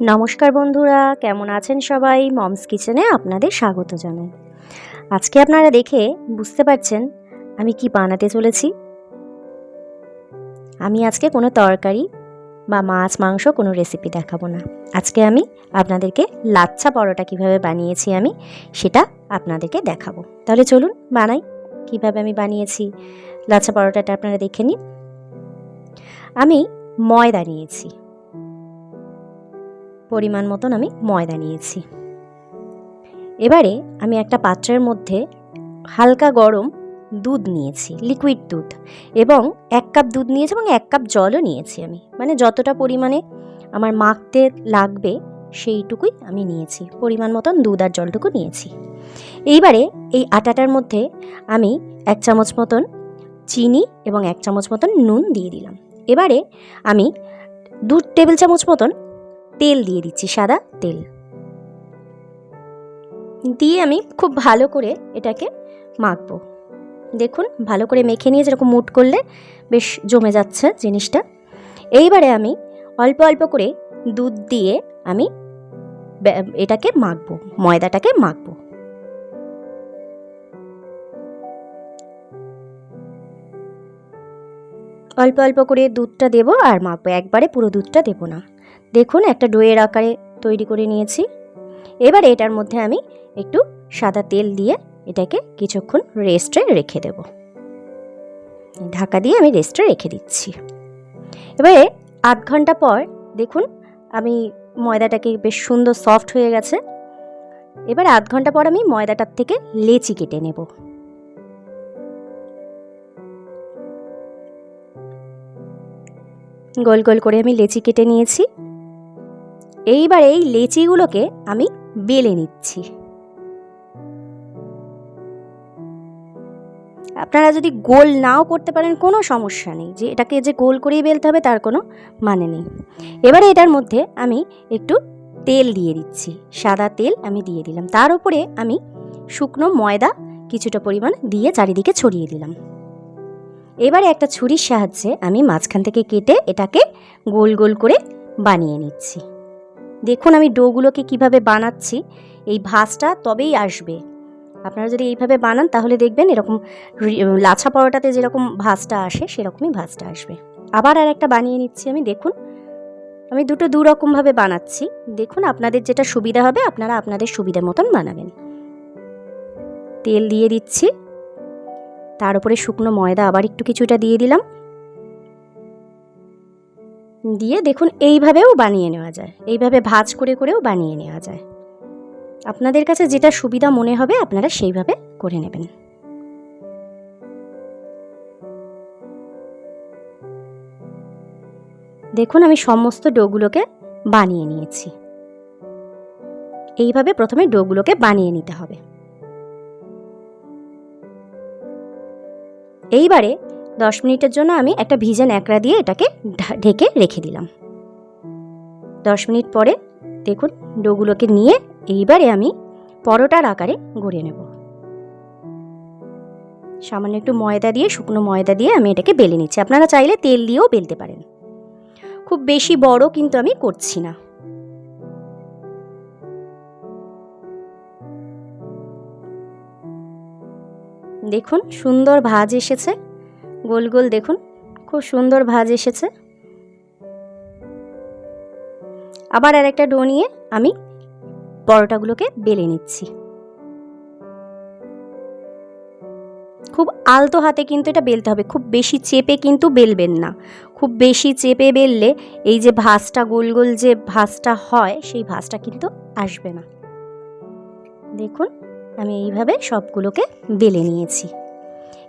নমস্কার বন্ধুরা, কেমন আছেন সবাই? মমস কিচেনে আপনাদের স্বাগত জানাই। আজকে আপনারা দেখে বুঝতে পারছেন আমি কি বানাতে চলেছি। আমি আজকে কোনো তরকারি বা মাছ, মাংস কোনো রেসিপি দেখাবো না। আজকে আমি আপনাদেরকে লাচ্ছা পরোটা কীভাবে বানিয়েছি আমি, সেটা আপনাদেরকে দেখাবো। তাহলে চলুন বানাই কীভাবে আমি বানিয়েছি। লাচ্ছা পরোটাটা আপনারা দেখে নিন। আমি ময়দা নিয়েছি। পরিমাণ মতন আমি ময়দা নিয়েছি। এবারে আমি একটা পাত্রের মধ্যে হালকা গরম দুধ নিয়েছি লিকুইড দুধ, এবং এক কাপ দুধ নিয়েছি এবং এক কাপ জলও নিয়েছি আমি। মানে যতটা পরিমাণে আমার মাখতে লাগবে সেইটুকুই আমি নিয়েছি, পরিমাণ মতন দুধ আর জলটুকু নিয়েছি। এইবারে এই আটাটার মধ্যে আমি এক চামচ মতন চিনি এবং এক চামচ মতন নুন দিয়ে দিলাম। এবারে আমি দু টেবিল চামচ মতন তেল দিয়ে দিচ্ছি, সাদা তেল। দিয়ে আমি খুব ভালো করে এটাকে মাখবো। দেখুন, ভালো করে মেখে নিয়ে যেরকম মুট করলে বেশ জমে যাচ্ছে জিনিসটা। এইবারে আমি অল্প অল্প করে দুধ দিয়ে আমি এটাকে মাখবো, ময়দাটাকে মাখবো। অল্প অল্প করে দুধটা দেবো আর মাখবো, একবারে পুরো দুধটা দেবো না। দেখুন, একটা ডোয়ের আকারে তৈরি করে নিয়েছি। এবার এটার মধ্যে আমি একটু সাদা তেল দিয়ে এটাকে কিছুক্ষণ রেস্টে রেখে দেব। ঢাকা দিয়ে আমি রেস্টে রেখে দিচ্ছি। এবারে আধ ঘণ্টা পর দেখুন, আমি ময়দাটাকে বেশ সুন্দর সফট হয়ে গেছে। এবার আধ ঘণ্টা পর আমি ময়দাটার থেকে লেচি কেটে নেব। গোল গোল করে আমি লেচি কেটে নিয়েছি। এইবার এই লেচিগুলোকে আমি বেলে নিচ্ছি। আপনারা যদি গোল নাও করতে পারেন, কোনো সমস্যা নেই। যে এটাকে যে গোল করেই বেলতে হবে, তার কোনো মানে নেই। এবারে এটার মধ্যে আমি একটু তেল দিয়ে দিচ্ছি। সাদা তেল আমি দিয়ে দিলাম। তার উপরে আমি শুকনো ময়দা কিছুটা পরিমাণ দিয়ে চারিদিকে ছড়িয়ে দিলাম। এবারে একটা ছুরির সাহায্যে আমি মাঝখান থেকে কেটে এটাকে গোল গোল করে বানিয়ে নিচ্ছি। দেখুন আমি ডোগুলোকে কীভাবে বানাচ্ছি। এই ভাঁজটা তবেই আসবে। আপনারা যদি এইভাবে বানান তাহলে দেখবেন এরকম লাছা পরোটাতে যেরকম ভাঁজটা আসে সেরকমই ভাঁজটা আসবে। আবার আর একটা বানিয়ে নিচ্ছি আমি, দেখুন। আমি দুটো দু রকমভাবে বানাচ্ছি। দেখুন আপনাদের যেটা সুবিধা হবে আপনারা আপনাদের সুবিধা মতন বানাবেন। তেল দিয়ে দিচ্ছি। তার উপরে শুকনো ময়দা আবার একটু কিছুটা দিয়ে দিলাম। দিয়ে দেখুন, এইভাবেও বানিয়ে নেওয়া যায়। এইভাবে ভাজ করে করেও বানিয়ে নেওয়া যায়। আপনাদের কাছে যেটা সুবিধা মনে হবে, আপনারা সেইভাবে করে নেবেন। দেখুন, আমি সমস্ত ডোগুলোকে বানিয়ে নিয়েছি। এইভাবে প্রথমে ডোগুলোকে বানিয়ে নিতে হবে। এইবারে দশ মিনিটের জন্য আমি একটা ভিজে ন্যাকড়া দিয়ে এটাকে ঢেকে রেখে দিলাম। দশ মিনিট পরে দেখুন ডোগুলোকে নিয়ে এইবারে আমি পরোটার আকারে গড়ে নেব। সামান্য একটু ময়দা দিয়ে, শুকনো ময়দা দিয়ে আমি এটাকে বেলে নিচ্ছি। আপনারা চাইলে তেল দিয়েও বেলতে পারেন। খুব বেশি বড় কিন্তু আমি করছি না। দেখুন, সুন্দর ভাজ এসেছে। গোল গোল দেখুন, খুব সুন্দর ভাজ এসেছে। আবার আর একটা ডো নিয়ে আমি পরোটাগুলোকে বেলে নিচ্ছি। খুব আলতো হাতে কিন্তু এটা বেলতে হবে, খুব বেশি চেপে কিন্তু বেলবেন না। খুব বেশি চেপে বেললে এই যে ভাঁজটা, গোল গোল যে ভাঁজটা হয়, সেই ভাঁজটা কিন্তু আসবে না। দেখুন। আমি এইভাবে সবগুলোকে বেলে নিয়েছি।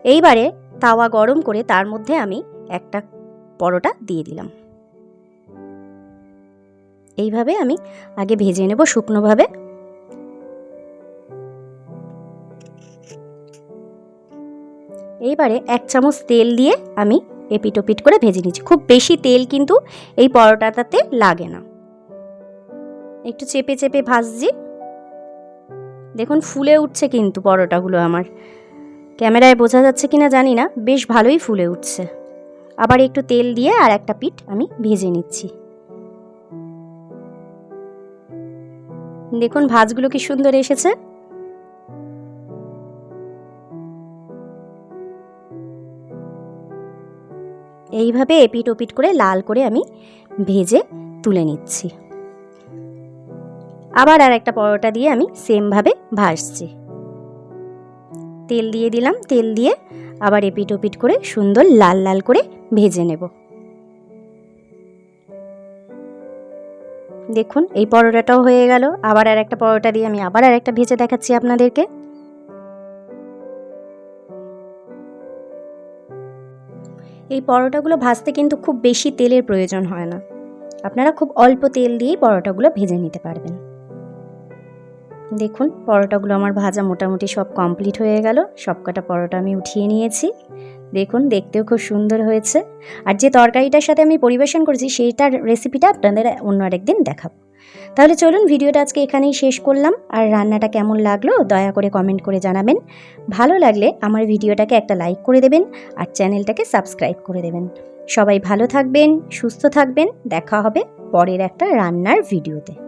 এইবারে তাওয়া গরম করে তার মধ্যে আমি একটা পরোটা দিয়ে দিলাম। এইভাবে আমি আগে ভেজে নেব শুকনোভাবে। এইবারে এক চামচ তেল দিয়ে আমি এপিট ওপিট করে ভেজে নিচ্ছি। খুব বেশি তেল কিন্তু এই পরোটাটাতে লাগে না। একটু চেপে চেপে ভাজছি। দেখুন ফুলে উঠছে কিন্তু পরোটাগুলো আমার। ক্যামেরায় বোঝা যাচ্ছে কিনা জানি না, বেশ ভালোই ফুলে উঠছে। আবার একটু তেল দিয়ে আর একটা পিঠ আমি ভেজে নিচ্ছি। দেখুন ভাজগুলো কি সুন্দর এসেছে। এইভাবে এপিট ওপিট করে লাল করে আমি ভেজে তুলে নিচ্ছি। আবার আর একটা পরোটা দিয়ে আমি সেমভাবে ভাজছি। তেল দিয়ে দিলাম, তেল দিয়ে আবার এপিট ওপিট করে সুন্দর লাল লাল করে ভেজে নেব। দেখুন, এই পরোটাটাও হয়ে গেল। আবার আর একটা পরোটা দিয়ে আমি আবার আর একটা ভেজে দেখাচ্ছি আপনাদেরকে। এই পরোটাগুলো ভাজতে কিন্তু খুব বেশি তেলের প্রয়োজন হয় না। আপনারা খুব অল্প তেল দিয়েই পরোটাগুলো ভেজে নিতে পারবেন। দেখুন, পরোটাগুলো আমার ভাজা মোটামুটি সব কমপ্লিট হয়ে গেল। সবকটা পরোটা আমি উঠিয়ে নিয়েছি। দেখুন, দেখতেও খুব সুন্দর হয়েছে। আর যে তরকারিটার সাথে আমি পরিবেশন করেছি, সেইটার রেসিপিটা আপনাদের অন্য আরেকদিন দেখাবো। তাহলে চলুন, ভিডিওটা আজকে এখানেই শেষ করলাম। আর রান্নাটা কেমন লাগল, দয়া করে কমেন্ট করে জানাবেন। ভালো লাগলে আমার ভিডিওটাকে একটা লাইক করে দেবেন আর চ্যানেলটাকে সাবস্ক্রাইব করে দেবেন। সবাই ভালো থাকবেন, সুস্থ থাকবেন। দেখা হবে পরের একটা রান্নার ভিডিওতে।